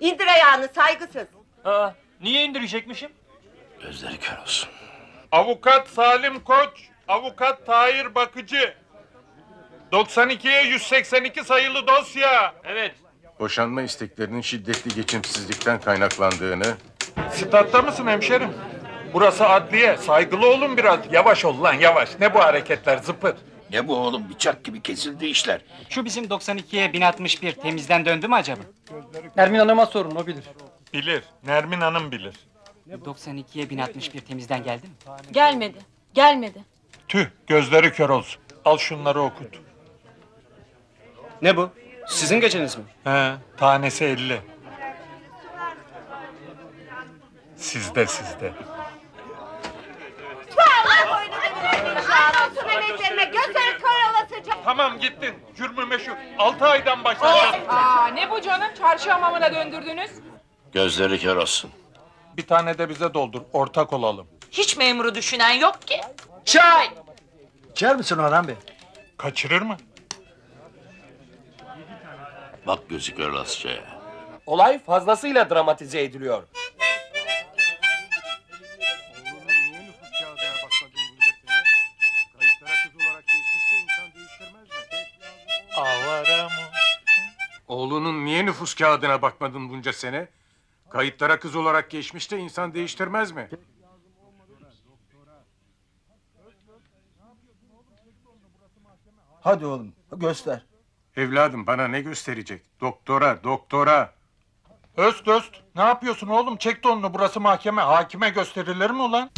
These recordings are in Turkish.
İndir ayağını saygısız. Aa, niye indirecekmişim? Gözleri kör olsun. Avukat Salim Koç, avukat Tahir Bakıcı. 92'ye 182 sayılı dosya. Evet. Boşanma isteklerinin şiddetli geçimsizlikten kaynaklandığını, Statta mısın hemşerim? Burası adliye. Saygılı olun biraz. Yavaş ol lan yavaş. Ne bu hareketler zıpır. Ne bu oğlum bıçak gibi kesildi işler. Şu bizim 92'ye 1061 temizden döndü mü acaba? Nermin Hanım'a sorun o bilir. Bilir. Nermin Hanım bilir. 92'ye 1061 temizden geldi mi? Gelmedi. Gelmedi. Tüh gözleri kör olsun. Al şunları okut. Ne bu? Sizin geçeniz mi? He, tanesi 50. Sizde sizde. Tamam gittin. Cürmü meşhur. 6 aydan başlayacağız. Aa, ne bu canım? Çarşı hamamına döndürdünüz. Gözleri kör olsun. Bir tane de bize doldur. Ortak olalım. Hiç memuru düşünen yok ki. İçer misin Orhan Bey? Kaçırır mı? Bak gözü kör. Olay fazlasıyla dramatize ediliyor. Nüfus kağıdına bakmadın bunca sene? Kayıtlara kız olarak geçmiş de insan değiştirmez mi? Hadi oğlum göster. Evladım bana ne gösterecek? Doktora, doktora. Öst öst. Ne yapıyorsun oğlum? Çek donunu burası mahkeme. Hakime gösterilir mi ulan?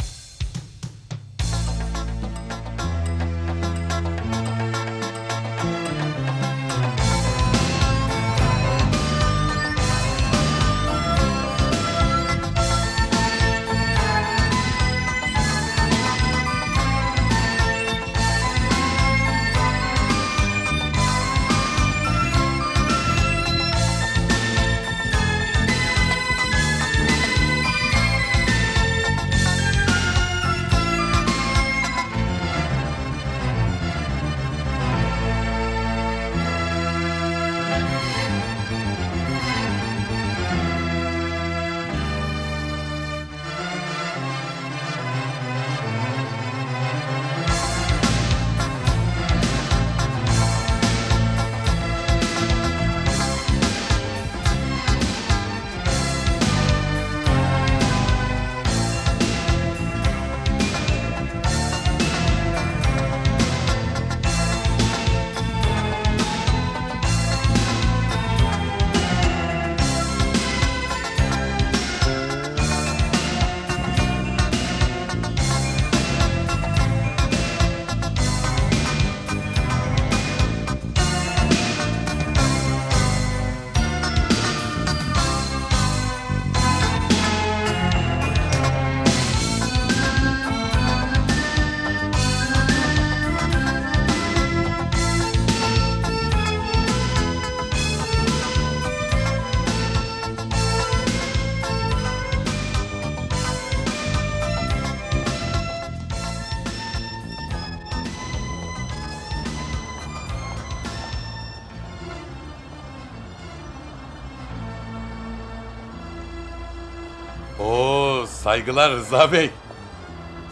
Saygılar Rıza Bey.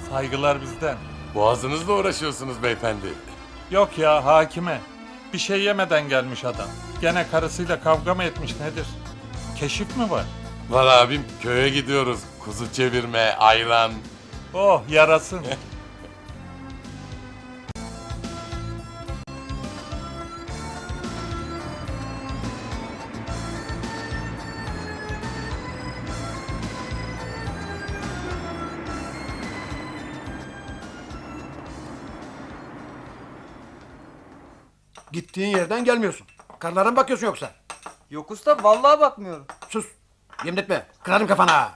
Saygılar bizden. Boğazınızla uğraşıyorsunuz beyefendi. Yok ya hakime. Bir şey yemeden gelmiş adam. Gene karısıyla kavga mı etmiş nedir? Keşif mi var? Var abim köye gidiyoruz. Kuzu çevirme, ayran. Oh yarasın. Gittiğin yerden gelmiyorsun. Karılara mı bakıyorsun yoksa? Yok usta vallahi bakmıyorum. Sus. Yemin etme. Kırarım kafana.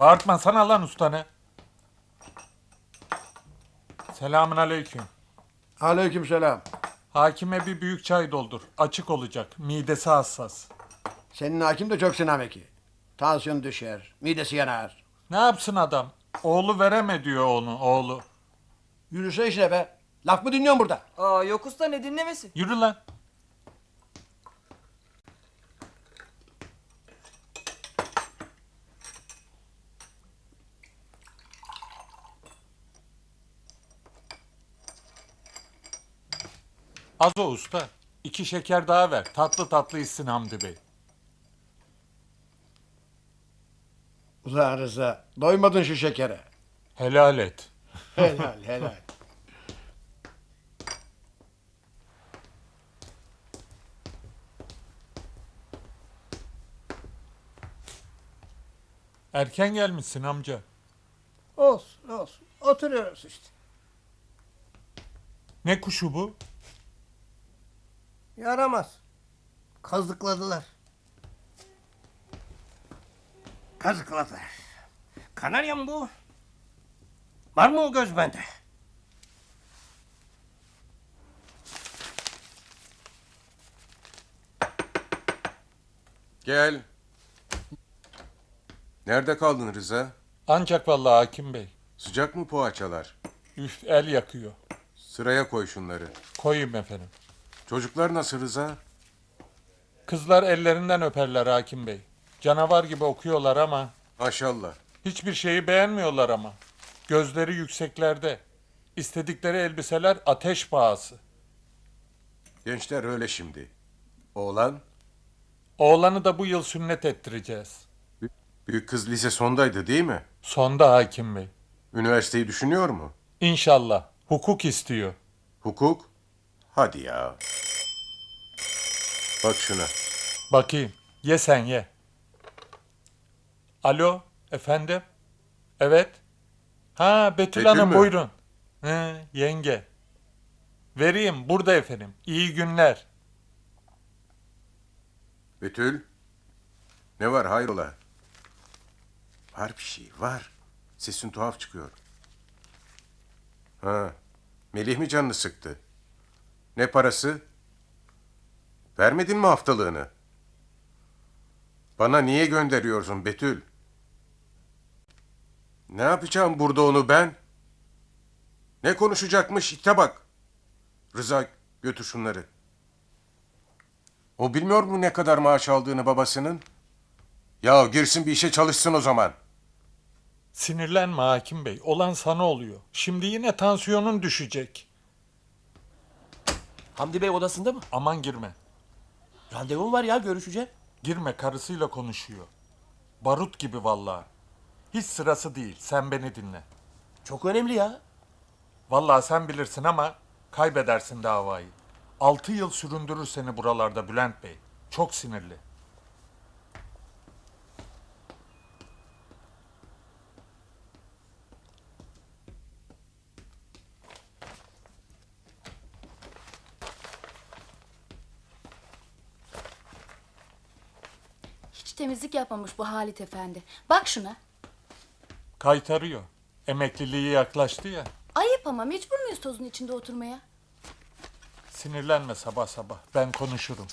Bağırtma sana lan ustanı. Selamün aleyküm. Aleyküm selam. Hakime bir büyük çay doldur. Açık olacak. Midesi hassas. Senin hakim de çok sinameki. Tansiyon düşer. Midesi yanar. Ne yapsın adam? Oğlu vereme diyor onu oğlu. Yürüse işte be. Laf mı dinliyorsun burada? Aa yok usta ne dinlemesi? Yürü lan. Az o usta. İki şeker daha ver. Tatlı tatlı içsin Hamdi Bey. Ulan Rıza doymadın şu şekere. Helal et. Helal helal. Erken gelmişsin amca. olsun olsun. Oturuyoruz işte. Ne kuşu bu? Yaramaz. Kazıkladılar. Kazıkladılar. Kanarya mı bu? Var mı o göz bende? Gel. Nerede kaldın Rıza? Ancak vallahi hakim bey. Sıcak mı poğaçalar? Üf el yakıyor. Sıraya koy şunları. Koyayım efendim. Çocuklar nasıl Rıza? Kızlar ellerinden öperler hakim bey. Canavar gibi okuyorlar ama Maşallah. hiçbir şeyi beğenmiyorlar ama. Gözleri yükseklerde. İstedikleri elbiseler ateş pahası. Gençler öyle şimdi. Oğlan Oğlanı da bu yıl sünnet ettireceğiz. Büyük kız lise sondaydı değil mi? Sonda hakim bey. Üniversiteyi düşünüyor mu? İnşallah. Hukuk istiyor. Hukuk? Hadi ya. Bak şuna. Bakayım. Ye sen ye. Alo. Efendim? Evet. Ha Betül, Betül Hanım mü? buyurun. He, yenge. Vereyim. Burada efendim. İyi günler. Betül. Ne var hayrola? Var bir şey var. Sesin tuhaf çıkıyor. Ha. Melih mi canını sıktı? Ne parası? Vermedin mi haftalığını? Bana niye gönderiyorsun Betül? Ne yapacağım burada onu ben? Ne konuşacakmış ite bak. Rıza götür şunları. O bilmiyor mu ne kadar maaş aldığını babasının? Ya girsin bir işe çalışsın o zaman. Sinirlenme hakim bey. Olan sana oluyor. Şimdi yine tansiyonun düşecek. Hamdi Bey odasında mı? Aman girme. Randevum var ya görüşeceğim. Girme karısıyla konuşuyor. Barut gibi vallahi. Hiç sırası değil. Sen beni dinle. Çok önemli ya. Vallahi sen bilirsin ama kaybedersin davayı. Altı yıl süründürür seni buralarda Bülent Bey. Çok sinirli. Temizlik yapmamış bu Halit Efendi. Bak şuna. Kaytarıyor. Emekliliği yaklaştı ya. Ayıp ama mecbur muyuz tozun içinde oturmaya? Sinirlenme sabah sabah. Ben konuşurum.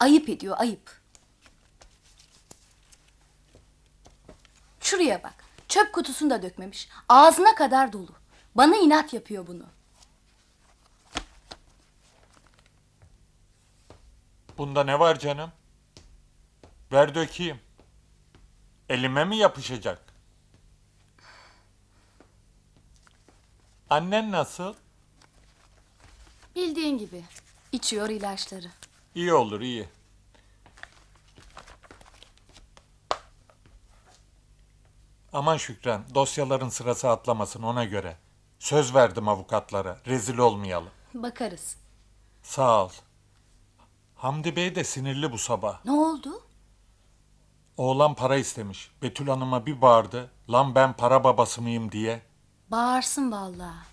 Ayıp ediyor ayıp. Şuraya bak. Çöp kutusunu da dökmemiş. Ağzına kadar dolu. Bana inat yapıyor bunu. Bunda ne var canım? Ver dökeyim. Elime mi yapışacak? Annen nasıl? Bildiğin gibi. İçiyor ilaçları. İyi olur iyi. Aman Şükran dosyaların sırası atlamasın ona göre. Söz verdim avukatlara rezil olmayalım. Bakarız. Sağ ol. Hamdi Bey de sinirli bu sabah. Ne oldu? Oğlan para istemiş. Betül Hanım'a bir bağırdı. Lan ben para babası mıyım diye. Bağırsın vallahi.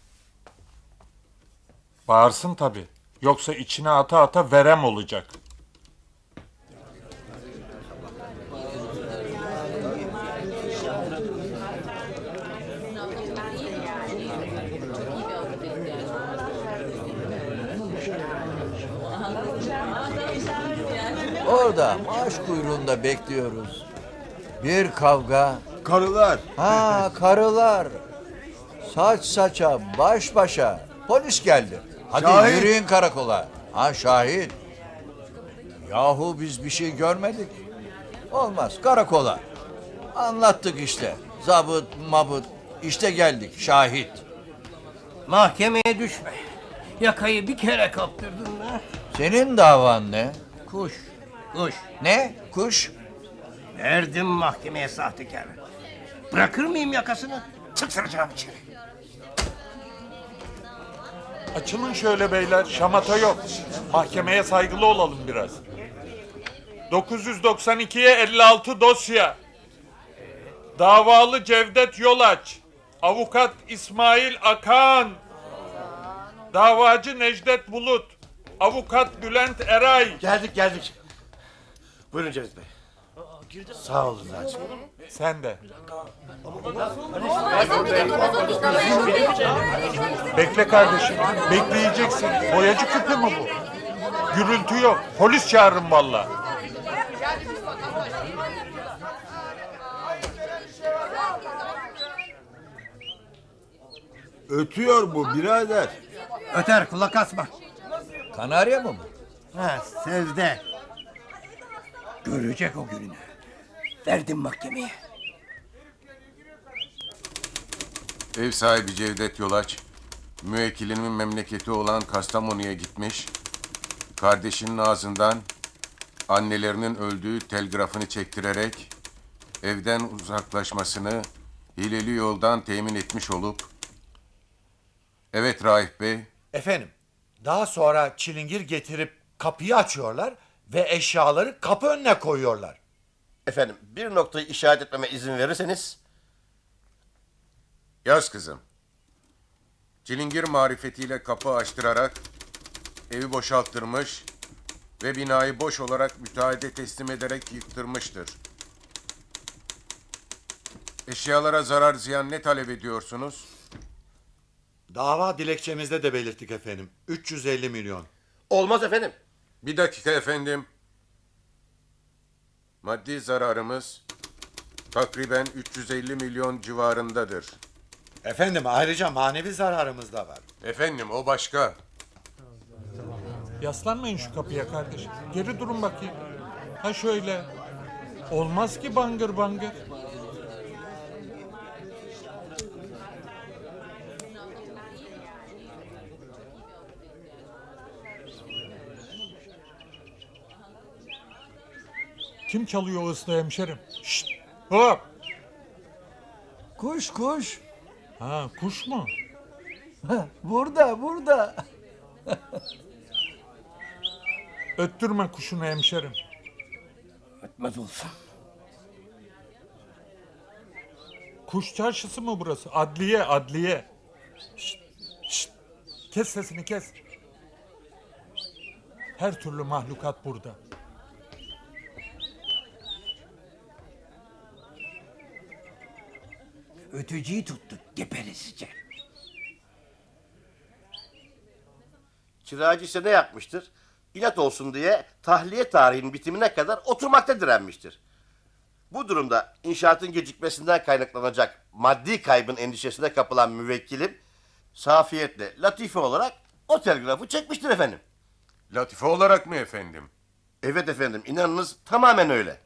Bağırsın tabii. Yoksa içine ata ata verem olacak. Orada maaş kuyruğunda bekliyoruz. Bir kavga. Karılar. Ha karılar. Saç saça, baş başa. Polis geldi. Hadi Şahit. yürüyün karakola. Ha şahit. Yahu biz bir şey görmedik. Olmaz karakola. Anlattık işte. Zabıt mabıt. İşte geldik şahit. Mahkemeye düşme. Yakayı bir kere kaptırdın mı? Senin davan ne? Kuş. Kuş. Ne? Kuş? Verdim mahkemeye sahtekar. Bırakır mıyım yakasını? Tıksıracağım içeri. Açılın şöyle beyler. Şamata yok. Mahkemeye saygılı olalım biraz. 992'ye 56 dosya. Davalı Cevdet Yolaç. Avukat İsmail Akan. Davacı Necdet Bulut. Avukat Bülent Eray. Geldik geldik. Buyurun Cevdet Bey. Sağ olun Rızacığım. Sen de. Bekle kardeşim. Bekleyeceksin. Boyacı küpü mü bu? Gürültü yok. Polis çağırın valla. Ötüyor bu birader. Öter kulak asma. Kanarya mı bu? Ha sözde. Görecek o gününü. Verdim mahkemeye. Ev sahibi Cevdet Yolaç, müvekkilimin memleketi olan Kastamonu'ya gitmiş, kardeşinin ağzından annelerinin öldüğü telgrafını çektirerek evden uzaklaşmasını hileli yoldan temin etmiş olup, evet Raif Bey, Efendim, daha sonra çilingir getirip kapıyı açıyorlar ve eşyaları kapı önüne koyuyorlar. Efendim bir noktayı işaret etmeme izin verirseniz Yaz kızım. Çilingir marifetiyle kapı açtırarak evi boşalttırmış ve binayı boş olarak müteahhide teslim ederek yıktırmıştır. Eşyalara zarar ziyan ne talep ediyorsunuz? Dava dilekçemizde de belirttik efendim. 350 milyon. olmaz efendim. Bir dakika efendim. Maddi zararımız takriben 350 milyon civarındadır. Efendim ayrıca manevi zararımız da var. Efendim o başka. Yaslanmayın şu kapıya kardeşim. Geri durun bakayım. Ha şöyle. Olmaz ki bangır bangır. Kim çalıyor o ıslığı hemşerim? Şşt! Hop! Kuş kuş. Ha kuş mu? Burada burada. Öttürme kuşunu hemşerim. Ötmez olsun. Kuş çarşısı mı burası? Adliye, adliye. Şşt, şşt. Kes sesini kes. Her türlü mahlukat burada. Ötücüyü tuttuk geperesice. Kiracı ise ne yapmıştır? İnat olsun diye tahliye tarihinin bitimine kadar oturmakta direnmiştir. Bu durumda inşaatın gecikmesinden kaynaklanacak maddi kaybın endişesine kapılan müvekkilim safiyetle latife olarak o telgrafı çekmiştir efendim. Latife olarak mı efendim? Evet efendim inanınız tamamen öyle.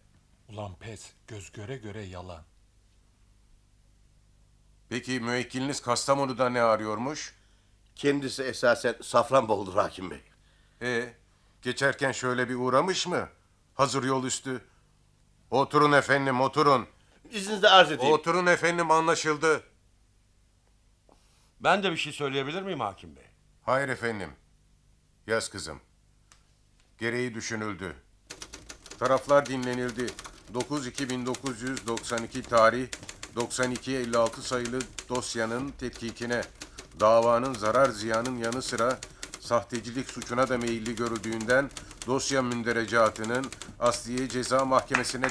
Ulan pes, göz göre göre yalan. Peki müvekkiliniz Kastamonu'da ne arıyormuş? Kendisi esasen Safranbolu'dur hakim bey. E, geçerken şöyle bir uğramış mı? Hazır yol üstü. Oturun efendim, oturun. İzninizle arz edeyim. Oturun efendim, anlaşıldı. Ben de bir şey söyleyebilir miyim hakim bey? Hayır efendim. Yaz kızım. Gereği düşünüldü. Taraflar dinlenildi. 9-2-1992 tarih 92-56 sayılı dosyanın tetkikine davanın zarar ziyanın yanı sıra sahtecilik suçuna da meyilli görüldüğünden dosya münderecatının Asliye Ceza Mahkemesi'ne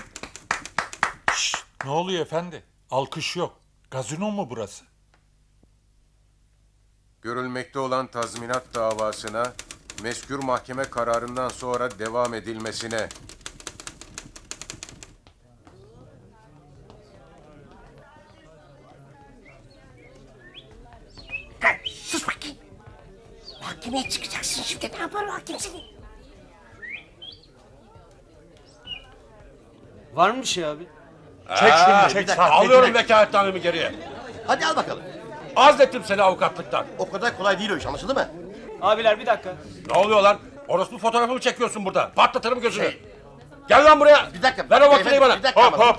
Ne oluyor efendi? Alkış yok. Gazino mu burası? görülmekte olan tazminat davasına meskür mahkeme kararından sonra devam edilmesine Sus bakayım. Mahkemeye çıkacaksın şimdi. Ne yapalım hakim seni? Var mı bir şey abi? Çek şunu çek. alıyorum vekaletnamemi geriye. Hadi al bakalım. Azlettim seni avukatlıktan. O kadar kolay değil o iş anlaşıldı mı? Abiler bir dakika. Ne oluyor lan? Orospu fotoğrafı mı çekiyorsun burada? Patlatırım gözünü. Gel lan buraya. Bir dakika. Ver o beyefendi, makineyi bana. Bir dakika. Hop hop.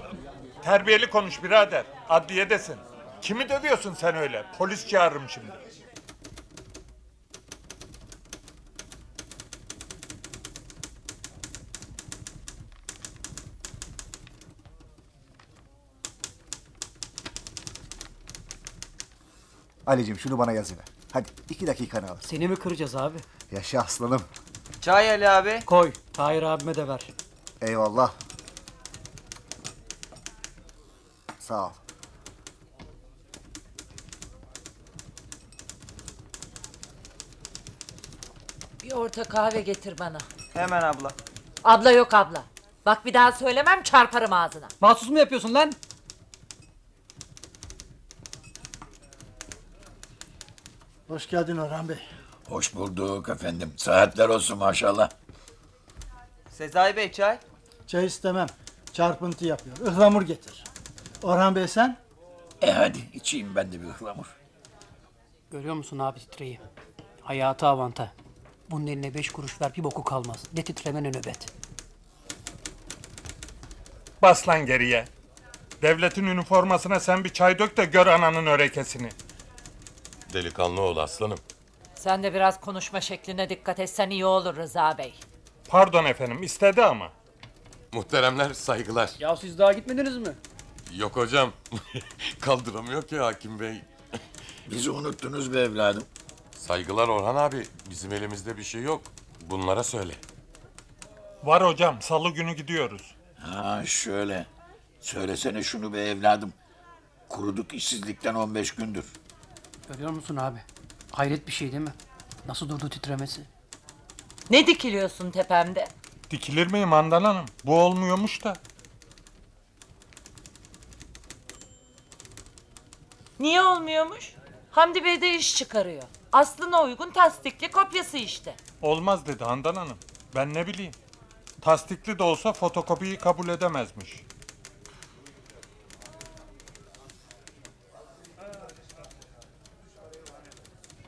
Terbiyeli konuş birader. Adliyedesin. Kimi dövüyorsun sen öyle? Polis çağırırım şimdi. Ali'cim şunu bana yazıver. Hadi iki dakikanı al. Seni mi kıracağız abi? Yaşa aslanım. Çay Ali abi. Koy. Tahir abime de ver. Eyvallah. Sağ ol. Bir orta kahve getir bana. Hemen abla. Abla yok abla. Bak bir daha söylemem çarparım ağzına. Mahsus mu yapıyorsun lan? Hoş geldin Orhan Bey. Hoş bulduk efendim. Saatler olsun maşallah. Sezai Bey çay. Çay istemem. Çarpıntı yapıyor. Ihlamur getir. Orhan Bey sen? E hadi içeyim ben de bir ıhlamur. Görüyor musun abi titreyi? Hayatı avanta. Bunun eline beş kuruş ver bir boku kalmaz. Ne titreme ne nöbet. Bas lan geriye. Devletin üniformasına sen bir çay dök de gör ananın örekesini. Delikanlı ol aslanım. Sen de biraz konuşma şekline dikkat etsen iyi olur Rıza Bey. Pardon efendim istedi ama. Muhteremler saygılar. Ya siz daha gitmediniz mi? Yok hocam. Kaldıramıyor ki hakim bey. Bizi unuttunuz be evladım. Saygılar Orhan abi. Bizim elimizde bir şey yok. Bunlara söyle. Var hocam salı günü gidiyoruz. Ha şöyle. Söylesene şunu be evladım. Kuruduk işsizlikten 15 gündür. Görüyor musun abi? Hayret bir şey değil mi? Nasıl durdu titremesi? Ne dikiliyorsun tepemde? Dikilir miyim Handan Hanım? Bu olmuyormuş da. Niye olmuyormuş? Hamdi Bey de iş çıkarıyor. Aslına uygun tasdikli kopyası işte. Olmaz dedi Handan Hanım. Ben ne bileyim. Tasdikli de olsa fotokopiyi kabul edemezmiş.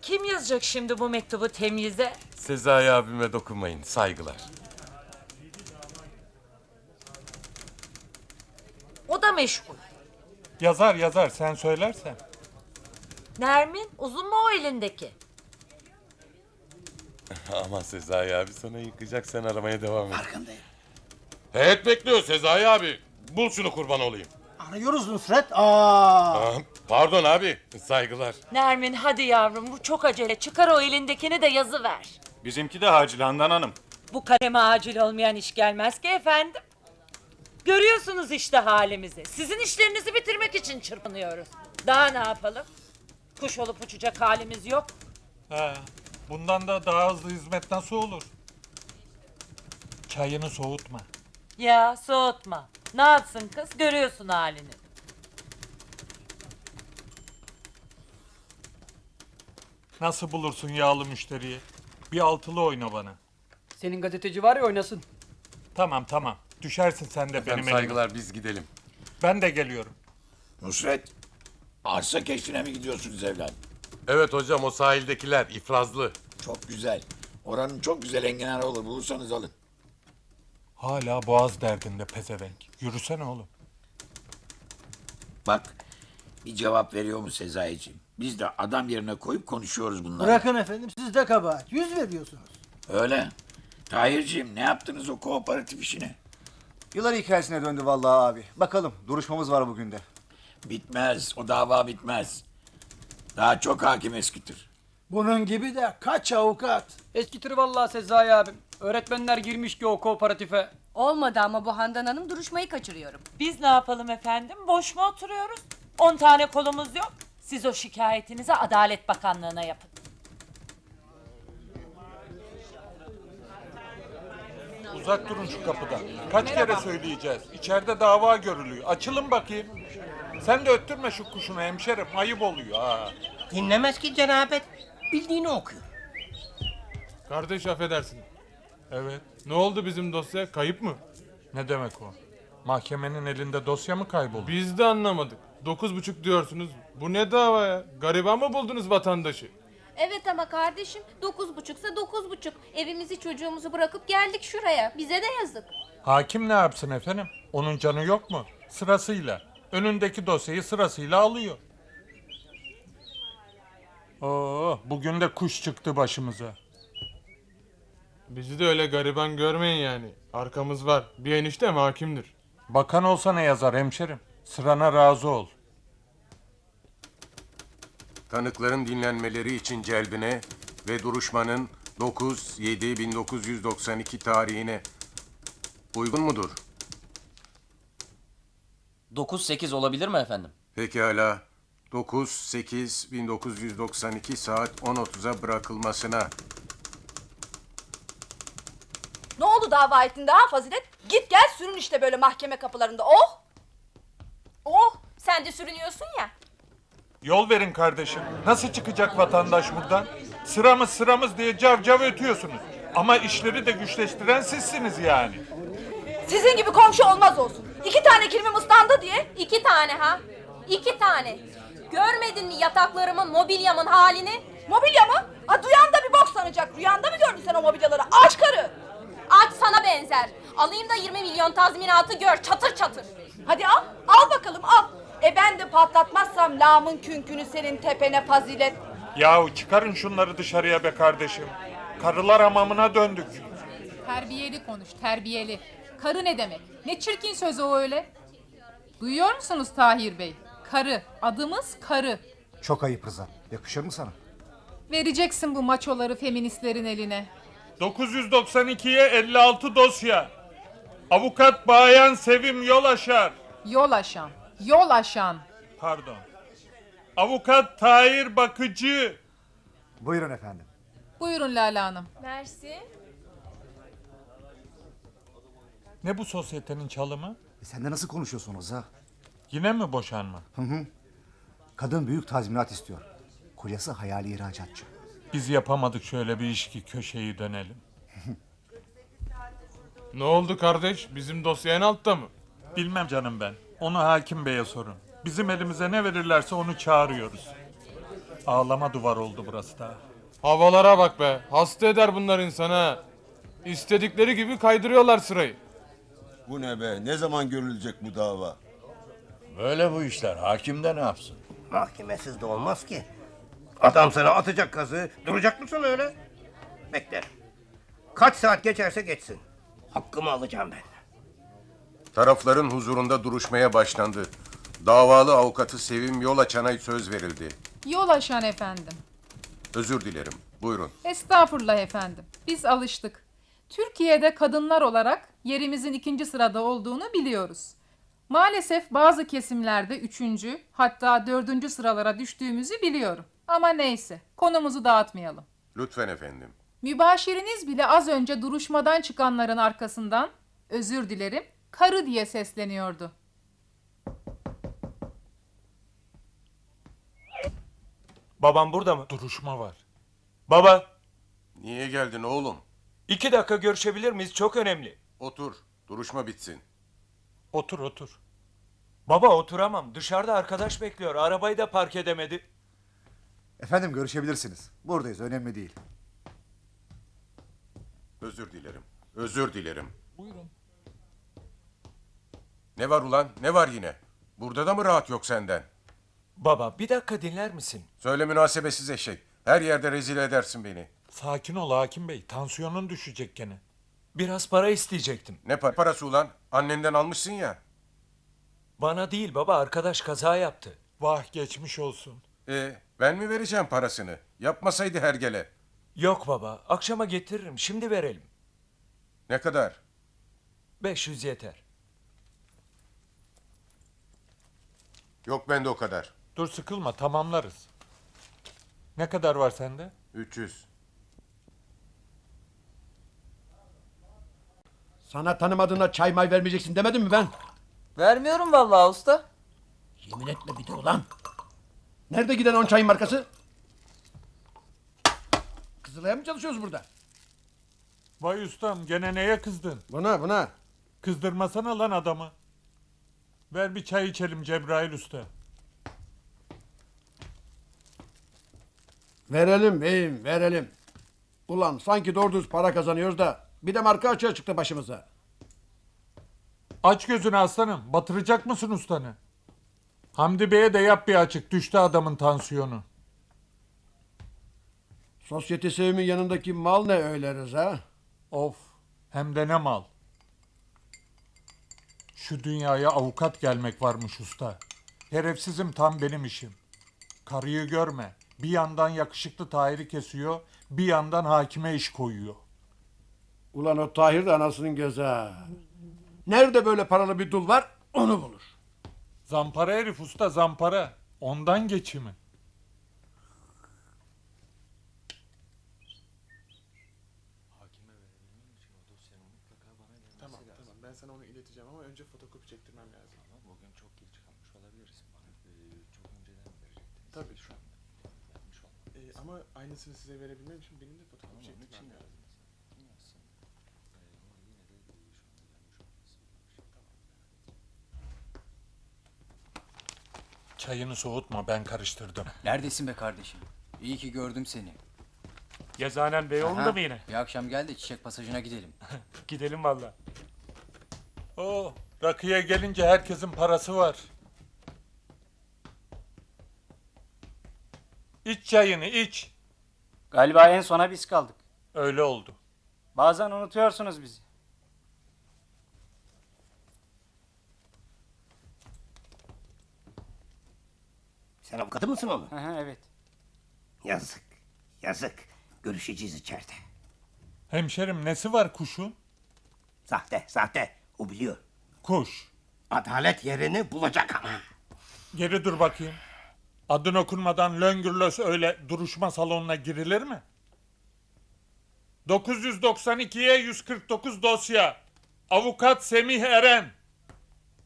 Kim yazacak şimdi bu mektubu temyize? Sezai abime dokunmayın. Saygılar. O da meşgul. Yazar yazar sen söylersen. Nermin uzun mu o elindeki? Ama Sezai abi sana yıkacak sen aramaya devam et. Farkındayım. Heyet bekliyor Sezai abi. Bul şunu kurban olayım. Arıyoruz Nusret. Aa. Aa, pardon abi. Saygılar. Nermin hadi yavrum bu çok acele. Çıkar o elindekini de yazı ver. Bizimki de Hacı Handan Hanım. Bu kaleme acil olmayan iş gelmez ki efendim. Görüyorsunuz işte halimizi. Sizin işlerinizi bitirmek için çırpınıyoruz. Daha ne yapalım? Kuş olup uçacak halimiz yok. He, bundan da daha hızlı hizmet nasıl olur? Çayını soğutma. Ya soğutma. Ne yapsın kız? Görüyorsun halini. Nasıl bulursun yağlı müşteriyi? Bir altılı oyna bana. Senin gazeteci var ya oynasın. Tamam tamam. Düşersin sen de Efendim benim elime. saygılar biz gidelim. Ben de geliyorum. Nusret. Arsa keşfine mi gidiyorsunuz evladım? Evet hocam o sahildekiler ifrazlı. Çok güzel. Oranın çok güzel enginarı olur. Bulursanız alın. Hala boğaz derdinde pezevenk. Yürüsene oğlum. Bak bir cevap veriyor mu Sezai'ciğim? Biz de adam yerine koyup konuşuyoruz bunları. Bırakın efendim siz de kabahat. Yüz veriyorsunuz. Öyle. Tahir'ciğim ne yaptınız o kooperatif işine? Yıllar hikayesine döndü vallahi abi. Bakalım duruşmamız var bugün de. Bitmez. O dava bitmez. Daha çok hakim eskitir. Bunun gibi de kaç avukat. Eskitir vallahi Sezai abim. Öğretmenler girmiş ki o kooperatife. Olmadı ama bu Handan Hanım duruşmayı kaçırıyorum. Biz ne yapalım efendim? Boş mu oturuyoruz? On tane kolumuz yok. Siz o şikayetinizi Adalet Bakanlığı'na yapın. Uzak durun şu kapıdan. Kaç kere söyleyeceğiz? İçeride dava görülüyor. Açılın bakayım. Sen de öttürme şu kuşunu hemşerim. Ayıp oluyor ha. Dinlemez ki cenabet. Bildiğini okuyor. Kardeş affedersin. Evet. Ne oldu bizim dosya? Kayıp mı? Ne demek o? Mahkemenin elinde dosya mı kayboldu? Biz de anlamadık. Dokuz buçuk diyorsunuz. Bu ne dava ya? Gariban mı buldunuz vatandaşı? Evet ama kardeşim dokuz buçuksa dokuz buçuk. Evimizi çocuğumuzu bırakıp geldik şuraya. Bize de yazık. Hakim ne yapsın efendim? Onun canı yok mu? Sırasıyla. Önündeki dosyayı sırasıyla alıyor. Oo, bugün de kuş çıktı başımıza. Bizi de öyle gariban görmeyin yani. Arkamız var. Bir eniştem hakimdir. Bakan olsa ne yazar hemşerim? Sırana razı ol. Tanıkların dinlenmeleri için celbine ve duruşmanın 9-7-1992 tarihine uygun mudur? 9-8 olabilir mi efendim? Pekala 9-8-1992 saat 10.30'a bırakılmasına Ne oldu dava ettin daha Fazilet? Git gel sürün işte böyle mahkeme kapılarında. Oh! Oh sen de sürünüyorsun ya. Yol verin kardeşim. Nasıl çıkacak vatandaş buradan? Sıramız sıramız diye cavcav ötüyorsunuz. Ama işleri de güçleştiren sizsiniz yani. Sizin gibi komşu olmaz olsun. İki tane kilimim ıslandı diye. İki tane ha. İki tane. Görmedin mi yataklarımın, mobilyamın halini? Mobilya mı? Ha, duyan da bir bok sanacak. Rüyanda mı gördün sen o mobilyaları? Aç karı! Aç sana benzer. Alayım da 20 milyon tazminatı gör çatır çatır. Hadi al, al bakalım al. E ben de patlatmazsam lamın künkünü senin tepene fazilet. Yahu çıkarın şunları dışarıya be kardeşim. Karılar hamamına döndük. Terbiyeli konuş, terbiyeli. Karı ne demek? Ne çirkin söz o öyle? Duyuyor musunuz Tahir Bey? Karı, adımız karı. Çok ayıp Rıza. Yakışır mı sana? Vereceksin bu maçoları feministlerin eline. 992'ye 56 dosya. Avukat Bayan Sevim Yol Aşar. Yol aşan, yol aşan. Pardon. Avukat Tahir Bakıcı. Buyurun efendim. Buyurun Lala Hanım. Mersi. Ne bu sosyetenin çalımı? E sen de nasıl konuşuyorsun Rıza? Yine mi boşanma? Hı hı. Kadın büyük tazminat istiyor. Kocası hayali ihracatçı. Biz yapamadık şöyle bir iş ki köşeyi dönelim. Ne oldu kardeş? Bizim dosya en altta mı? Bilmem canım ben. Onu hakim beye sorun. Bizim elimize ne verirlerse onu çağırıyoruz. Ağlama duvar oldu burası da. Havalara bak be. Hasta eder bunlar insanı ha. İstedikleri gibi kaydırıyorlar sırayı. Bu ne be? Ne zaman görülecek bu dava? Böyle bu işler. Hakim de ne yapsın? Mahkemesiz de olmaz ki. Adam sana atacak kazığı. Duracak mısın öyle? Bekle. Kaç saat geçerse geçsin. Hakkımı alacağım ben. tarafların huzurunda duruşmaya başlandı. Davalı avukatı Sevim Yolaçan'a söz verildi. Yol aşan efendim. Özür dilerim. Buyurun. Estağfurullah efendim. Biz alıştık. Türkiye'de kadınlar olarak yerimizin ikinci sırada olduğunu biliyoruz. Maalesef bazı kesimlerde üçüncü hatta dördüncü sıralara düştüğümüzü biliyorum. Ama neyse konumuzu dağıtmayalım. Lütfen efendim. Mübaşiriniz bile az önce duruşmadan çıkanların arkasından özür dilerim karı diye sesleniyordu. Babam burada mı? Duruşma var. Baba, Niye geldin oğlum? iki dakika görüşebilir miyiz? Çok önemli. Otur. Duruşma bitsin. Otur otur. Baba oturamam. Dışarıda arkadaş bekliyor. Arabayı da park edemedi. Efendim görüşebilirsiniz. Buradayız önemli değil. Özür dilerim. Özür dilerim. Buyurun. Ne var ulan? Ne var yine? Burada da mı rahat yok senden? Baba bir dakika dinler misin? Söyle münasebesiz eşek. Her yerde rezil edersin beni. Sakin ol hakim bey. Tansiyonun düşecek gene. Biraz para isteyecektim. Ne pa- parası ulan? Annenden almışsın ya. Bana değil baba arkadaş kaza yaptı. Vah geçmiş olsun. E, ben mi vereceğim parasını? Yapmasaydı hergele. Yok baba akşama getiririm şimdi verelim. Ne kadar? 500 yeter. Yok bende o kadar. Dur sıkılma tamamlarız. Ne kadar var sende? 300. Sana tanımadığına çay may vermeyeceksin demedim mi ben? Vermiyorum vallahi usta. Yemin etme bir de ulan. Nerede giden on çayın markası? Kızılay'a mı çalışıyoruz burada? Vay ustam gene neye kızdın? Buna buna. Kızdırmasana lan adamı. Ver bir çay içelim Cebrail usta. Verelim beyim verelim. Ulan sanki doğru düz para kazanıyoruz da bir de marka açığa çıktı başımıza. Aç gözünü aslanım. Batıracak mısın ustanı? Hamdi Bey'e de yap bir açık. Düştü adamın tansiyonu. Sosyete sevimin yanındaki mal ne öyle Rıza? Of. Hem de ne mal. Şu dünyaya avukat gelmek varmış usta. Herefsizim tam benim işim. Karıyı görme. Bir yandan yakışıklı Tahir'i kesiyor, bir yandan hakime iş koyuyor. Ulan o Tahir de anasının gözü ha. Nerede böyle paralı bir dul var onu bulur. Zampara herif usta zampara. Ondan geçimi. Tamam tamam ben sana onu ileteceğim ama önce fotokopi çektirmem lazım. Ama bugün çok geç kalmış olabiliriz. Bana çok önceden verecektin. Tabii şu an. Ee, ama aynısını size verebilmem için benim de fotokopi çektirmem lazım. Çayını soğutma ben karıştırdım. Neredesin be kardeşim? İyi ki gördüm seni. Gezanen Beyoğlu'nda Aha, mı yine? Bir akşam gel de çiçek pasajına gidelim. Gidelim valla. Oo, rakıya gelince herkesin parası var. İç çayını iç. Galiba en sona biz kaldık. Öyle oldu. Bazen unutuyorsunuz bizi. Sen avukatı mısın oğlum? Aha, evet. Yazık. Yazık. Görüşeceğiz içeride. Hemşerim nesi var kuşun? Sahte, sahte. O biliyor. Kuş. Adalet yerini bulacak ama. Geri dur bakayım. Adın okunmadan löngürlös öyle duruşma salonuna girilir mi? 992'ye 149 dosya. Avukat Semih Eren.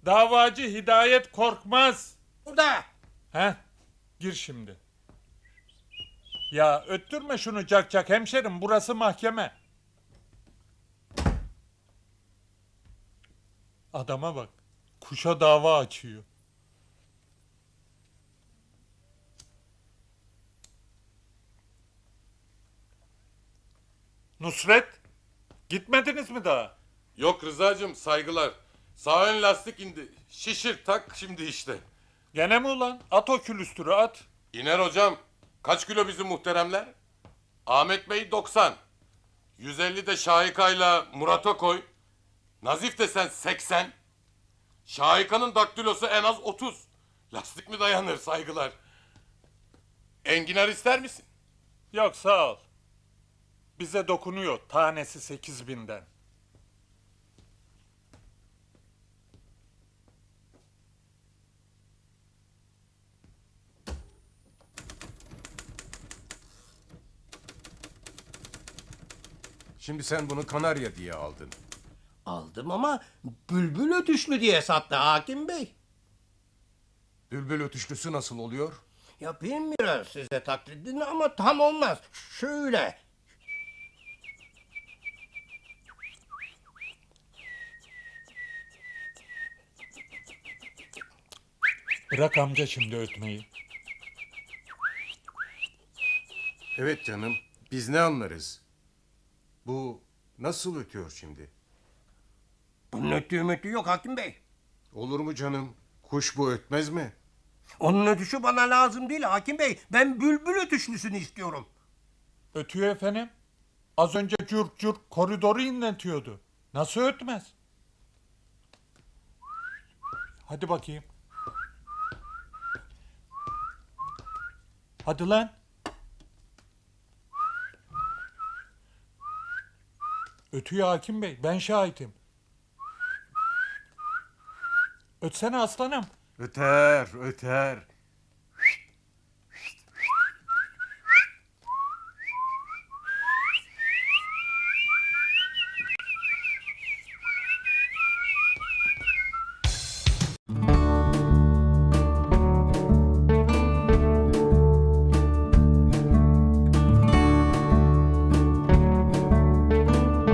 Davacı Hidayet Korkmaz. Burada. He? Gir şimdi. Ya öttürme şunu cak cak hemşerim burası mahkeme. Adama bak. Kuşa dava açıyor. Nusret, gitmediniz mi daha? Yok Rıza'cığım saygılar. Sağ ön lastik indi. Şişir tak şimdi işte. Gene mi ulan? At o külüstürü at. İner hocam. Kaç kilo bizim muhteremler? Ahmet Bey 90. 150 de Şahika'yla Murat'a koy. Nazif desen 80. Şahika'nın daktilosu en az 30. Lastik mi dayanır saygılar? Enginar ister misin? Yok sağ ol. Bize dokunuyor tanesi sekiz binden. Şimdi sen bunu Kanarya diye aldın. Aldım ama bülbül ötüşlü diye sattı hakim bey. Bülbül ötüşlüsü nasıl oluyor? Yapayım biraz size taklidini ama tam olmaz. Şöyle. Bırak amca şimdi ötmeyi. Evet canım. Biz ne anlarız? Bu nasıl ötüyor şimdi? Bunun ötüğü mötüğü yok hakim bey. Olur mu canım? Kuş bu ötmez mi? Onun ötüşü bana lazım değil hakim bey. Ben bülbül ötüşlüsünü istiyorum. Ötüyor efendim. Az önce cürt cürt koridoru inletiyordu. Nasıl ötmez? Hadi bakayım. Hadi lan. Ötüyor hakim bey. Ben şahitim. Ötsene aslanım. Öter, öter.